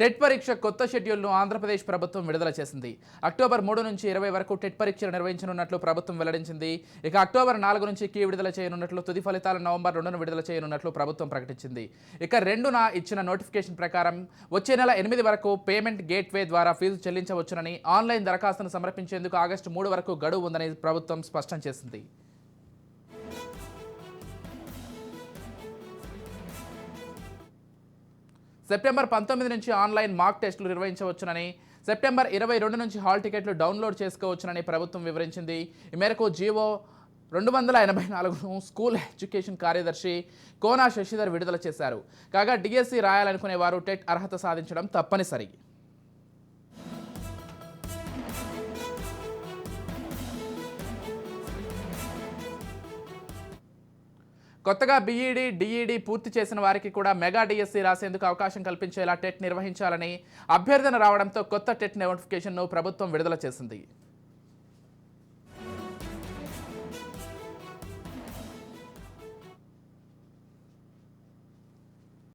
TET పరీక్ష కొత్త షెడ్యూల్ను ఆంధ్రప్రదేశ్ ప్రభుత్వం విడుదల చేసింది. అక్టోబర్ మూడు నుంచి ఇరవై వరకు టెట్ పరీక్షలు నిర్వహించనున్నట్లు ప్రభుత్వం వెల్లడించింది. ఇక అక్టోబర్ నాలుగు నుంచి కీ విడుదల చేయనున్నట్లు తుది ఫలితాలు నవంబర్ రెండును విడుదల చేయనున్నట్లు ప్రభుత్వం ప్రకటించింది. ఇక రెండున ఇచ్చిన నోటిఫికేషన్ ప్రకారం వచ్చే నెల ఎనిమిది వరకు పేమెంట్ గేట్వే ద్వారా ఫీజు చెల్లించవచ్చునని ఆన్లైన్ దరఖాస్తును సమర్పించేందుకు ఆగస్టు మూడు వరకు గడువు ఉందని ప్రభుత్వం స్పష్టం చేసింది. సెప్టెంబర్ పంతొమ్మిది నుంచి ఆన్లైన్ మాక్ టెస్టులు నిర్వహించవచ్చునని సెప్టెంబర్ ఇరవై రెండు నుంచి హాల్ టికెట్లు డౌన్లోడ్ చేసుకోవచ్చునని ప్రభుత్వం వివరించింది. ఈ మేరకు జీవో రెండు వందల ఎనభై నాలుగును స్కూల్ ఎడ్యుకేషన్ కార్యదర్శి కోనా శశిధర్ విడుదల చేశారు. కాగా డిఎస్సి రాయాలనుకునే వారు టెట్ అర్హత సాధించడం తప్పనిసరి. కొత్తగా బీఈడీ డిఈడీ పూర్తి చేసిన వారికి కూడా మెగా డిఎస్సి రాసేందుకు అవకాశం కల్పించేలా టెట్ నిర్వహించాలని అభ్యర్థన రావడంతో కొత్త టెట్ నోటిఫికేషన్ను ప్రభుత్వం విడుదల చేసింది.